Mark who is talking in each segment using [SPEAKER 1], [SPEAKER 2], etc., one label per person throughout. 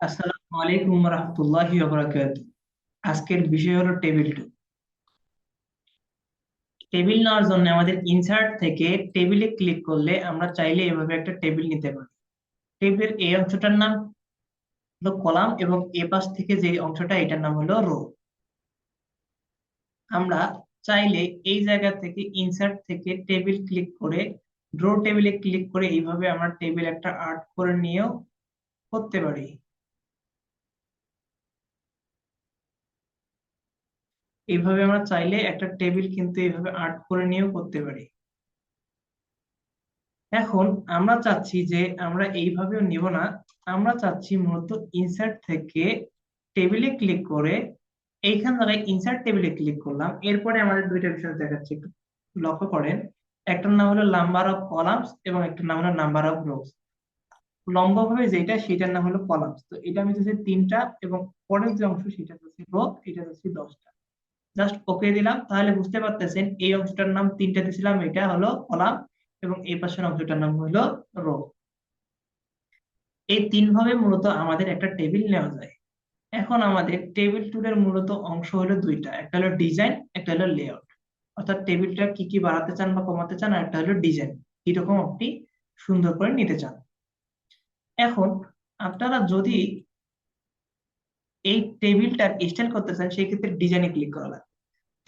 [SPEAKER 1] আসসালামু আলাইকুম রহমতুল্লাহি আজকের বিষয় হলো টেবিল টু টেবিল নেওয়ার জন্য আমাদের ইনসার্ট থেকে টেবিলে ক্লিক করলে আমরা চাইলে এভাবে একটা টেবিল নিতে পারি। টেবিলের এই অংশটার নাম হলো কলাম এবং এ পাশ থেকে যে অংশটা, এটার নাম হলো রো। আমরা চাইলে এই জায়গা থেকে ইনসার্ট থেকে টেবিল ক্লিক করে ড্র টেবিলে ক্লিক করে এইভাবে আমরা টেবিল একটা আর্ট করে নিয়েও করতে পারি। এইভাবে আমরা চাইলে একটা টেবিল কিন্তু এইভাবে আর্ট করে নিয়েও করতে পারি। এখন আমরা চাচ্ছি যে আমরা এইভাবেও নিব না। আমরা চাচ্ছি মূলত ইনসার্ট থেকে টেবিলে ক্লিক করে এইখান দ্বারা ইনসার্ট টেবিলে ক্লিক করলাম। এরপরে আমাদের দুইটা বিষয় দেখাচ্ছি। লক্ষ্য করেন একটার নাম হলো নাম্বার অফ কলামস এবং একটার নাম হলো নাম্বার অফ রোজ লম্বভাবে যেটা, সেটার নাম হলো কলামস তো এটা আমি চাচ্ছি তিনটা এবং পরের যে অংশ, সেটা চাচ্ছি রো এটা চাচ্ছি দশটা। জাস্ট ওকে দিলাম, তাহলে বুঝতে পারতেছেন এই অংশটার নাম তিনটা দিয়েছিলাম এটা হলো কলাম এবং এই পাশের অংশটার নাম হলো রো। এই তিন ভাবে মূলত আমাদের একটা টেবিল নেওয়া যায়। এখন আমাদের টেবিল টুলের মূলত অংশ হলো দুইটা, একটা হলো ডিজাইন, একটা হলো লেআউট। অর্থাৎ টেবিলটা কি কি বাড়াতে চান বা কমাতে চান, আর একটা হলো ডিজাইন, কীরকম আপনি সুন্দর করে নিতে চান। এখন আপনারা যদি এই টেবিলটার স্টাইল করতে চান সেই ক্ষেত্রে ডিজাইনে ক্লিক করা লাগবে।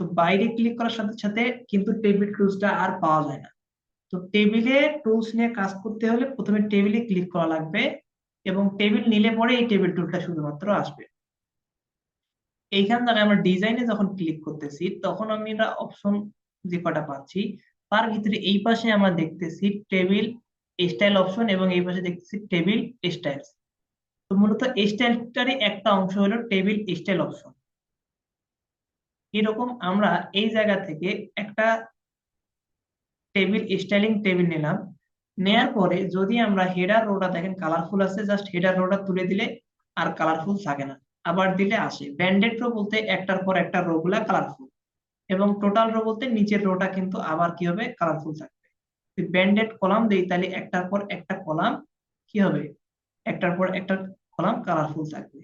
[SPEAKER 1] তো বাইরে ক্লিক করার সাথে সাথে কিন্তু টেবিল টুলসটা আর পাওয়া যায় না। তো টেবিলে টুলস নিয়ে কাজ করতে হলে প্রথমে টেবিলে ক্লিক করা লাগবে এবং টেবিল নিলে পরে এই টেবিল টুলটা শুধুমাত্র আসবে। এইখান থেকে আমরা ডিজাইনে যখন ক্লিক করতেছি, তখন আমি এটা অপশন যে কটা পাচ্ছি, তার ভিতরে এই পাশে আমরা দেখতেছি টেবিল স্টাইল অপশন এবং এই পাশে দেখতেছি টেবিল স্টাইলস তো মূলত স্টাইলটারই একটা অংশ হলো টেবিল স্টাইল অপশন। এরকম আমরা এই জায়গা থেকে একটা টেবিল স্টাইলিং টেবিল নিলাম। নেয়ার পরে যদি আমরা হেডার রোটা দেখেন কালারফুল আছে, জাস্ট হেডার রোটা তুলে দিলে আর কালারফুল থাকে না। আবার দিলে আসে ব্যান্ডেড রো বলতে একটার পর একটা রো গুলা কালারফুল এবং টোটাল রো বলতে নিচের রোটা কিন্তু আবার কি হবে? কালারফুল থাকবে। ব্যান্ডেড কলাম দেই তাহলে একটার পর একটা কলাম কি হবে? একটার পর একটা কলাম কালারফুল থাকবে।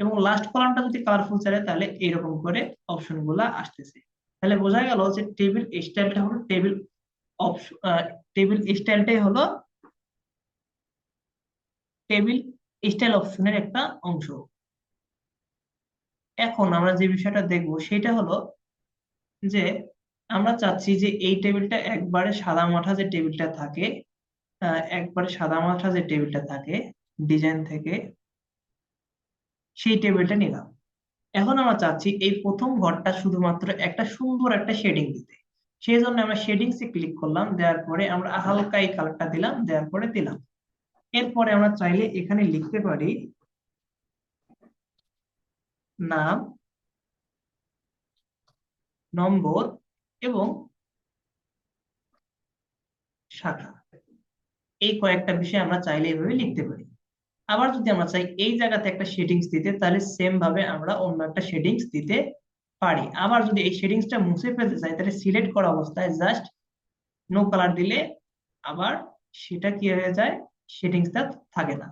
[SPEAKER 1] এবং লাস্ট কলামটা যদি কালারফুল চাই তাহলে এইরকম করে অপশনগুলা আসতেছে। তাহলে বোঝা গেল যে টেবিল স্টাইলটা হলো টেবিল অপশন টেবিল স্টাইলটাই হলো টেবিল স্টাইল অপশনের একটা অংশ। এখন আমরা যে বিষয়টা দেখব, সেটা হলো যে আমরা চাচ্ছি যে এই টেবিলটা একবারে সাদা মাঠা যে টেবিলটা থাকে একবারে সাদা মাঠা যে টেবিলটা থাকে ডিজাইন থেকে সেই টেবিলটা নিলাম। এখন আমরা চাচ্ছি এই প্রথম ঘরটা শুধুমাত্র একটা সুন্দর একটা শেডিং দিতে। সেই জন্য আমরা শেডিংসে ক্লিক করলাম, দেওয়ার পরে আমরা হালকা এই কালারটা দিলাম, দেওয়ার পরে দিলাম। এরপরে আমরা চাইলে এখানে লিখতে পারি নাম, নম্বর এবং শাখা। এই কয়েকটা বিষয় আমরা চাইলে এভাবে লিখতে পারি। আবার যদি আমরা চাই এই জায়গাতে একটা শেডিংস দিতে, তাহলে সেম ভাবে আমরা অন্য একটা শেডিংস দিতে পারি। আবার যদি এই শেডিংসটা মুছে ফেলতে চাই, তাহলে সিলেক্ট করা অবস্থায় জাস্ট নো কালার দিলে আবার সেটা কি হয়ে যায়? শেডিংসটা থাকে না।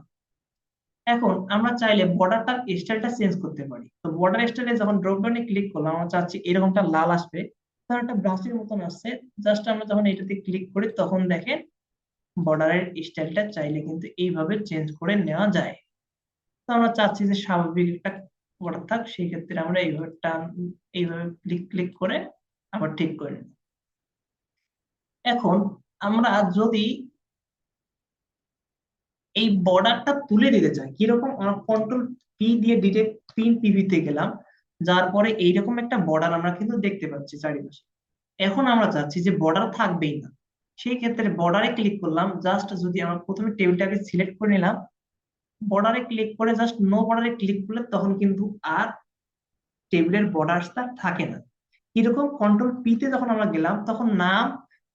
[SPEAKER 1] এখন আমরা চাইলে বর্ডারটা স্টাইলটা চেঞ্জ করতে পারি। তো বর্ডার স্টাইলে যখন ড্রপ ডাউনে ক্লিক করলাম, আমরা চাচ্ছি এরকমটা লাল আসবে তখন একটা ব্রাশের মতন আসছে। জাস্ট আমরা যখন এটাতে ক্লিক করি, তখন দেখেন বর্ডারের স্টাইলটা চাইলে কিন্তু এইভাবে চেঞ্জ করে নেওয়া যায়। তো আমরা চাচ্ছি যে স্বাভাবিক একটা বর্ডার থাক সেই ক্ষেত্রে আমরা এইভাবে টান, এইভাবে ক্লিক ক্লিক করে আবার ঠিক করে নিই এখন আমরা যদি এই বর্ডারটা তুলে দিতে চাই, কীরকম আমরা কন্ট্রোল পি দিয়ে ডিটেক্ট পিন পিভিতে গেলাম, যার পরে এইরকম একটা বর্ডার আমরা কিন্তু দেখতে পাচ্ছি চারিপাশে। এখন আমরা চাচ্ছি যে বর্ডার থাকবেই না। সেই ক্ষেত্রে বর্ডারে ক্লিক করলাম জাস্ট যদি আমরা প্রথমে টেবিলটাকে সিলেক্ট করে নিলাম বর্ডারে ক্লিক করে জাস্ট নো বর্ডারে ক্লিক করলে তখন কিন্তু আর টেবিলের বর্ডারটা থাকে না। এরকম কন্ট্রোল পিতে যখন আমরা গেলাম, তখন নাম,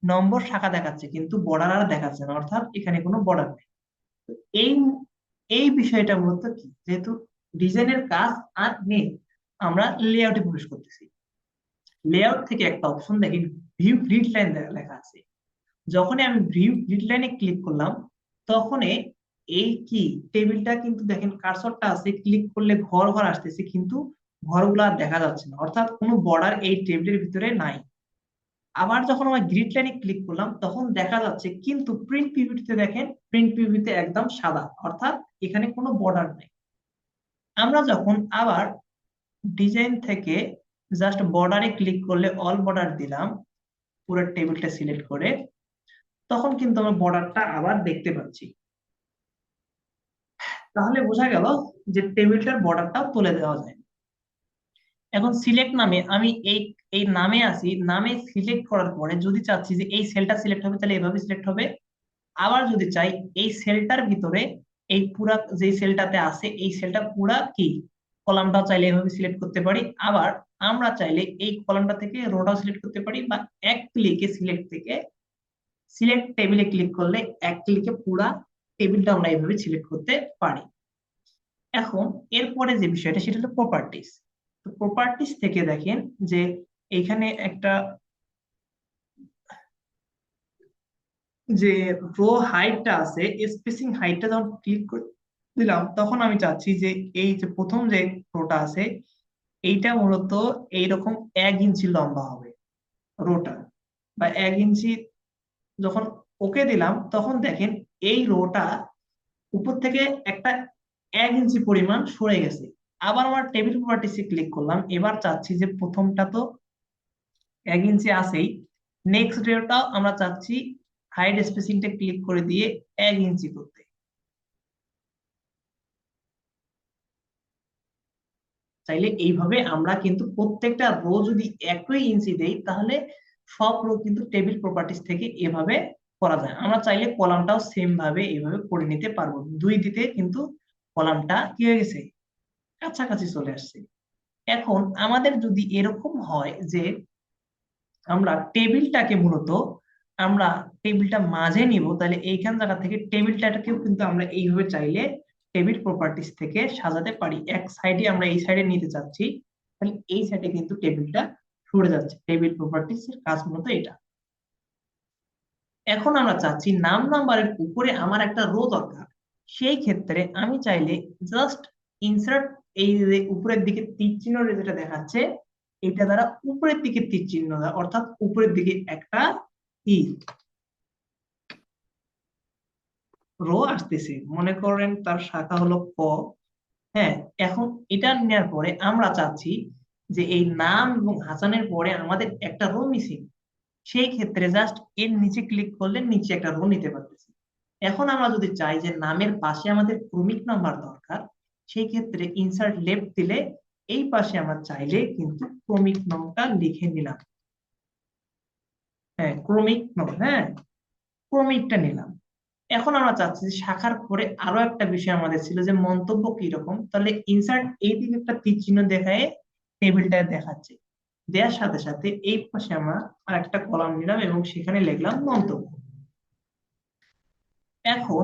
[SPEAKER 1] নম্বর, শাখা দেখাচ্ছে, কিন্তু বর্ডার আর দেখাচ্ছে না, অর্থাৎ এখানে কোনো বর্ডার নেই। এই এই বিষয়টা মূলত কি? যেহেতু ডিজাইনের কাজ আর নেই, আমরা লেআউটে প্রবেশ করতেছি। লেআউট থেকে একটা অপশন দেখি ভিউ গ্রিড লাইন লেখা আছে। যখনই আমি ভিউ গ্রিড লাইনে ক্লিক করলাম, তখনই এই কি? টেবিলটা কিন্তু দেখেন কার্সরটা আছে ক্লিক করলে ঘর ঘর আসতেছে, কিন্তু ঘরগুলো আর দেখা যাচ্ছে না। অর্থাৎ কোনো বর্ডার এই টেবিলের ভিতরে নাই। আবার যখন আমরা গ্রিড লাইনে ক্লিক করলাম, তখন দেখা যাচ্ছে কিন্তু প্রিন্ট পিভিটিতে দেখেন প্রিন্ট পিভিতে একদম সাদা, অর্থাৎ এখানে কোনো বর্ডার নেই। আমরা যখন আবার ডিজাইন থেকে জাস্ট বর্ডারে ক্লিক করলে অল বর্ডার দিলাম, পুরো টেবিলটা সিলেক্ট করে তখন কিন্তু আমরা বর্ডারটা আবার দেখতে পাচ্ছি। তাহলে বোঝা গেল যে টেবিলটার বর্ডারটাও তুলে দেওয়া যায়। এখন সিলেক্ট নামে আমি এই এই নামে আসি নামে সিলেক্ট করার পরে যদি চাচ্ছি যে এই সেলটা সিলেক্ট হবে, তাহলে এভাবে সিলেক্ট হবে। আবার যদি চাই এই সেলটার ভিতরে এই পুরা যে সেলটাতে আছে, এই সেলটা পুরা কি? কলামটা চাইলে এভাবে সিলেক্ট করতে পারি। আবার আমরা চাইলে এই কলামটা থেকে রোটাও সিলেক্ট করতে পারি বা এক ক্লিকে সিলেক্ট থেকে সিলেক্ট টেবিলে ক্লিক করলে এক ক্লিকে পুরা টেবিলটা আমরা এইভাবে সিলেক্ট করতে পারি। এখন এরপরে যে বিষয়টা সেটা হলো প্রপার্টিস তো প্রপার্টিস থেকে দেখেন যে এখানে একটা যে রো হাইটটা আছে স্পেসিং হাইটটা যখন ক্লিক করে দিলাম, তখন আমি চাচ্ছি যে এই যে প্রথম যে রোটা আছে, এইটা মূলত এইরকম এক ইঞ্চি লম্বা হবে রোটা বা এক ইঞ্চি যখন ওকে দিলাম, তখন দেখেন এই রোটা উপর থেকে একটা এক ইঞ্চি পরিমাণ সরে গেছে। আবার আমার টেবিল প্রপার্টিসে ক্লিক করলাম। এবার চাচ্ছি যে প্রথমটা তো এক ইঞ্চি আসেই নেক্সট রোটাও আমরা চাচ্ছি হাইড স্পেসিংটা ক্লিক করে দিয়ে এক ইঞ্চি করতে। চাইলে এইভাবে আমরা কিন্তু প্রত্যেকটা রো যদি একই ইঞ্চি দেই, তাহলে সব রো কিন্তু টেবিল প্রপার্টিস থেকে এভাবে করা যায়। আমরা চাইলে কলামটাও সেম ভাবে এইভাবে করে নিতে পারব। দুই দিতে কিন্তু কলামটা কি হয়ে গেছে? কাছাকাছি চলে আসছে। এখন আমাদের যদি এরকম হয় যে আমরা টেবিলটাকে মূলত আমরা টেবিলটা মাঝে নিব, তাহলে এইখান জায়গা থেকে টেবিলটাকেও কিন্তু আমরা এইভাবে চাইলে টেবিল প্রপার্টিস থেকে সাজাতে পারি। এক সাইডে আমরা এই সাইডে নিতে চাচ্ছি, তাহলে এই সাইডে কিন্তু টেবিলটা সরে যাচ্ছে টেবিল প্রপার্টিস এর কাজ মূলত এটা। এখন আমরা চাচ্ছি নাম নাম্বারের উপরে আমার একটা রো দরকার। সেই ক্ষেত্রে আমি চাইলে জাস্ট ইনসার্ট এই যে উপরের দিকে তীর চিহ্ন যেটা দেখাচ্ছে, এটা দ্বারা উপরের দিকে তীর চিহ্ন অর্থাৎ উপরের দিকে একটা ই। রো আসতেছে, মনে করেন তার শাখা হলো ক হ্যাঁ এখন এটা নেওয়ার পরে আমরা চাচ্ছি যে এই নাম এবং হাসানের পরে আমাদের একটা রো মিসিং সেই ক্ষেত্রে জাস্ট এর নিচে ক্লিক করলে নিচে একটা রো নিতে পারতেছি। এখন আমরা যদি চাই যে নামের পাশে আমাদের ক্রমিক নাম্বার দরকার, সেই ক্ষেত্রে ইনসার্ট লেফট দিলে এই পাশে আমরা চাইলে কিন্তু ক্রমিক নামটা লিখে নিলাম। হ্যাঁ ক্রমিক নাম হ্যাঁ ক্রমিকটা নিলাম। এখন আমরা চাচ্ছি যে শাখার পরে আরও একটা বিষয় আমাদের ছিল যে মন্তব্য কি রকম তাহলে ইনসার্ট এই দিকে একটা তীর চিহ্ন দেখায় টেবিলটা দেখাচ্ছে। দেওয়ার সাথে সাথে এই পাশে আমরা আর একটা কলাম নিলাম এবং সেখানে লিখলাম মন্তব্য। এখন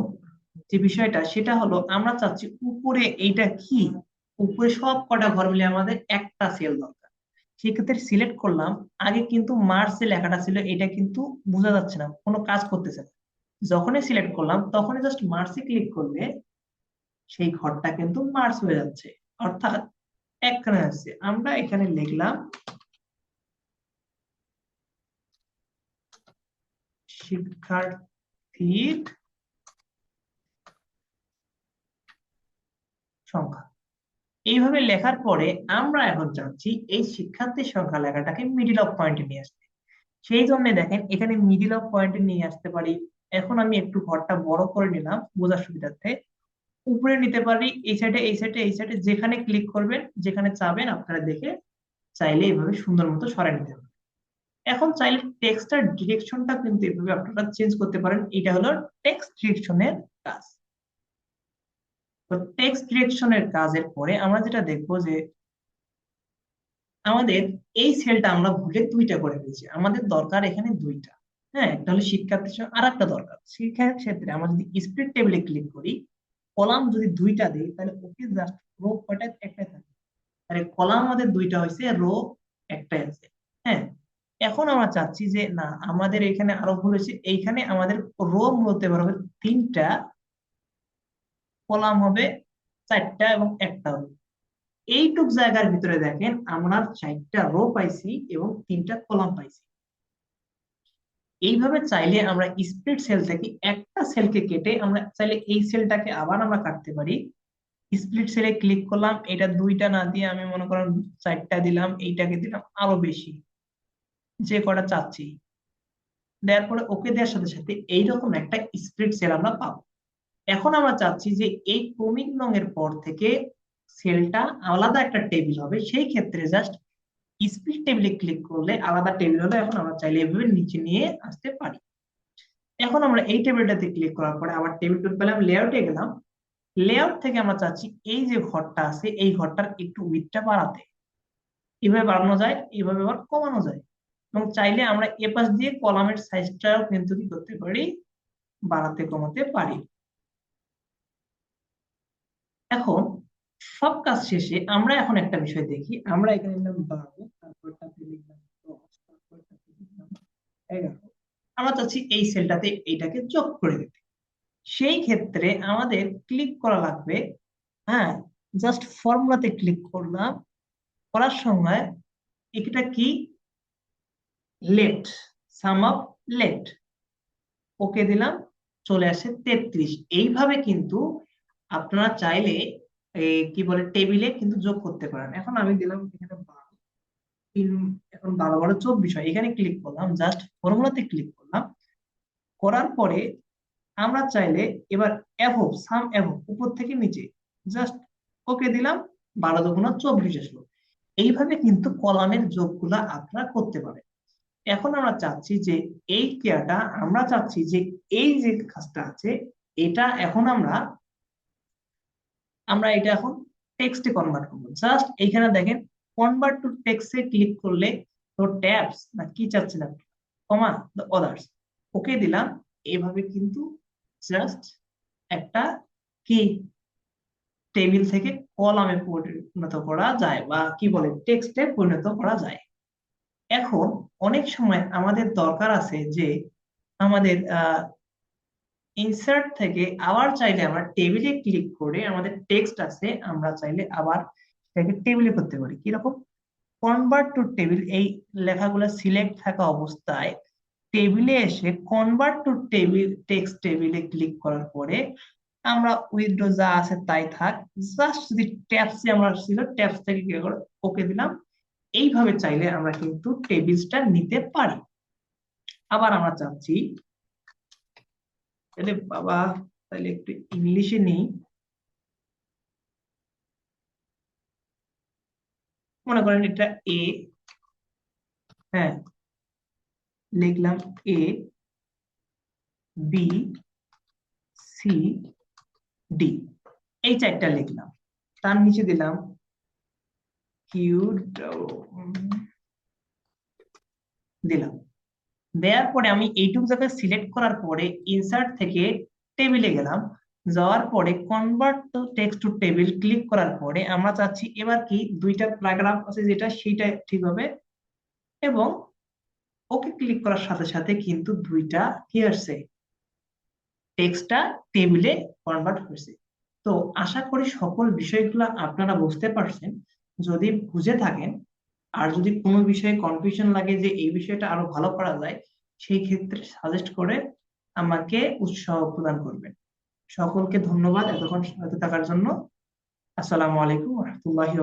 [SPEAKER 1] যে বিষয়টা, সেটা হলো আমরা চাচ্ছি উপরে এইটা কি? উপরে সব কটা ঘর মিলে আমাদের একটা সেল দরকার। সেক্ষেত্রে সিলেক্ট করলাম, আগে কিন্তু মার্চে লেখাটা ছিল, এটা কিন্তু বোঝা যাচ্ছে না, কোনো কাজ করতেছে না। যখনই সিলেক্ট করলাম, তখনই জাস্ট মার্চে ক্লিক করলে সেই ঘরটা কিন্তু মার্চ হয়ে যাচ্ছে। অর্থাৎ একখানে আছে আমরা এখানে লিখলাম শিক্ষার্থীর সংখ্যা। এইভাবে লেখার পরে আমরা এখন চাচ্ছি এই শিক্ষার্থীর সংখ্যা লেখাটাকে মিডিল অফ পয়েন্টে নিয়ে আসতে। সেই জন্য দেখেন, এখানে মিডিল অফ পয়েন্টে নিয়ে আসতে পারি। এখন আমি একটু ঘরটা বড় করে নিলাম, বোঝার সুবিধার্থে। উপরে নিতে পারি, এই সাইডে এই সাইডে এই সাইডে যেখানে ক্লিক করবেন, যেখানে চাবেন, আপনারা দেখে চাইলে এইভাবে সুন্দর মতো সরাই নিতে পারেন এখন চাইলে টেক্সটার ডিরেকশনটা কিন্তু এভাবে আপনারা চেঞ্জ করতে পারেন, এটা হলো টেক্সট ডিরেকশনের কাজ। তো টেক্সট ডিরেকশনের কাজের পরে আমরা যেটা দেখব যে, আমাদের এই সেলটা আমরা ভুলে দুইটা করে দিয়েছি আমাদের দরকার এখানে দুইটা। হ্যাঁ একটা হলো শিক্ষার্থীর সঙ্গে আর একটা দরকার। শিক্ষার ক্ষেত্রে আমরা যদি স্প্লিট টেবিলে ক্লিক করি কলাম যদি দুইটা দিই, তাহলে ওকে জাস্ট রো কয়টা একটাই থাকে? তাহলে কলাম আমাদের দুইটা হয়েছে রো একটাই আছে। হ্যাঁ? এখন আমরা চাচ্ছি যে, না, আমাদের এখানে আরও ভুল হয়েছে, এইখানে আমাদের রো মূলত এবার হবে তিনটা, কলাম হবে চারটা এবং একটা হবে। এইটুক জায়গার ভিতরে দেখেন, আমরা চারটা রো পাইছি এবং তিনটা কলাম পাইছি। এইভাবে চাইলে আমরা স্প্লিট সেল থেকে একটা সেলকে কেটে আমরা চাইলে এই সেলটাকে আবার আমরা কাটতে পারি। স্প্লিট সেলে ক্লিক করলাম, এটা দুইটা না দিয়ে আমি মনে করেন চারটা দিলাম, এইটাকে দিলাম আরও বেশি। যে কটা চাচ্ছি। দেওয়ার পরে ওকে দেওয়ার সাথে সাথে এইরকম একটা স্প্লিট সেল আমরা পাবো। এখন আমরা চাচ্ছি যে এই নং এর পর থেকে সেলটা আলাদা একটা টেবিল হবে, সেই ক্ষেত্রে জাস্ট স্প্লিট টেবিলে ক্লিক করলে আলাদা টেবিল হলে, এখন আমরা চাইলে এভাবে নিচে নিয়ে আসতে পারি। এখন আমরা এই টেবিলটাতে ক্লিক করার পরে আবার টেবিল টুল পেলাম লেআউটে গেলাম। লেআউট থেকে আমরা চাচ্ছি এই যে ঘরটা আছে, এই ঘরটার একটু উইথটা বাড়াতে। এভাবে বাড়ানো যায়, এভাবে আবার কমানো যায়। এবং চাইলে আমরা এ পাশ দিয়ে কলামের সাইজটাও কিন্তু কি করতে পারি? বাড়াতে কমাতে পারি। এখন সব কাজ শেষে আমরা এখন একটা বিষয় দেখি। আমরা এখানে লিখলাম বারো তারপরটাতে লিখলাম এগারো। আমরা চাচ্ছি এই সেলটাতে এইটাকে যোগ করে দিতে। সেই ক্ষেত্রে আমাদের ক্লিক করা লাগবে হ্যাঁ জাস্ট ফর্মুলাতে ক্লিক করলাম, করার সময় এটা কি? Let some of let okay দিলাম, চলে আসে তেত্রিশ। এইভাবে কিন্তু আপনারা চাইলে কি বলে, টেবিলে কিন্তু যোগ করতে পারেন। এখন আমি দিলাম এখানে তিন, এখন বারো বারো চব্বিশ হয়। এখানে ক্লিক করলাম জাস্ট ফর্মুলাতে ক্লিক করলাম। করার পরে আমরা চাইলে এবার সাম উপর থেকে নিচে জাস্ট ওকে দিলাম, বারো দুগুণা চব্বিশ আসলো। এইভাবে কিন্তু কলামের যোগগুলা আপনারা করতে পারেন। এখন আমরা চাচ্ছি যে এই ক্রিয়াটা, আমরা চাচ্ছি যে এই যে কাজটা আছে, এটা এখন আমরা আমরা এটা এখন টেক্সটে কনভার্ট করব। জাস্ট এইখানে দেখেন কনভার্ট টু টেক্সটে ক্লিক করলে তো ট্যাবস না কি চাচ্ছিলাম কমা দ্য অদার্স ওকে দিলাম। এইভাবে কিন্তু জাস্ট একটা কি টেবিল থেকে কলামে পরিণত করা যায়, বা কি বলে টেক্সটে পরিণত করা যায়। এখন অনেক সময় আমাদের দরকার আছে যে আমাদের ইনসার্ট থেকে আবার চাইলে আমরা টেবিলে ক্লিক করে আমাদের টেক্সট আছে, আমরা চাইলে আবার সেটাকে টেবিলে করতে পারি। কীরকম? কনভার্ট টু টেবিল এই লেখাগুলো সিলেক্ট থাকা অবস্থায় টেবিলে এসে কনভার্ট টু টেবিল টেক্সট টেবিলে ক্লিক করার পরে আমরা উইথড্র যা আছে তাই থাক জাস্ট যদি ট্যাপসে আমরা ছিল ট্যাপস থেকে কি করে ওকে দিলাম। এইভাবে চাইলে আমরা কিন্তু টেবিলসটা নিতে পারি। আবার আমরা চাচ্ছি তাহলে বাবা তাহলে একটু ইংলিশে নেই। মনে করেন এটা এ হ্যাঁ। লিখলাম এ বি সি ডি এই চারটা লিখলাম। তার নিচে দিলাম কিউ দিলাম। দেওয়ার পরে আমি এইটুক জায়গায় সিলেক্ট করার পরে ইনসার্ট থেকে টেবিলে গেলাম। যাওয়ার পরে convert to text to table click করার পরে আমরা চাচ্ছি এবার কি দুইটা প্যারাগ্রাফ আছে যেটা সেইটা ঠিক হবে এবং ওকে ক্লিক করার সাথে সাথে কিন্তু দুইটা কি আসছে? টেক্সটটা টেবিলে কনভার্ট হয়েছে। তো আশা করি সকল বিষয়গুলো আপনারা বুঝতে পারছেন। যদি বুঝে থাকেন আর যদি কোনো বিষয়ে কনফিউশন লাগে যে এই বিষয়টা আরও ভালো করা যায়, সেই ক্ষেত্রে সাজেস্ট করে আমাকে উৎসাহ প্রদান করবেন। সকলকে ধন্যবাদ এতক্ষণ সাথে থাকার জন্য। আসসালামু আলাইকুম রহমতুল্লাহি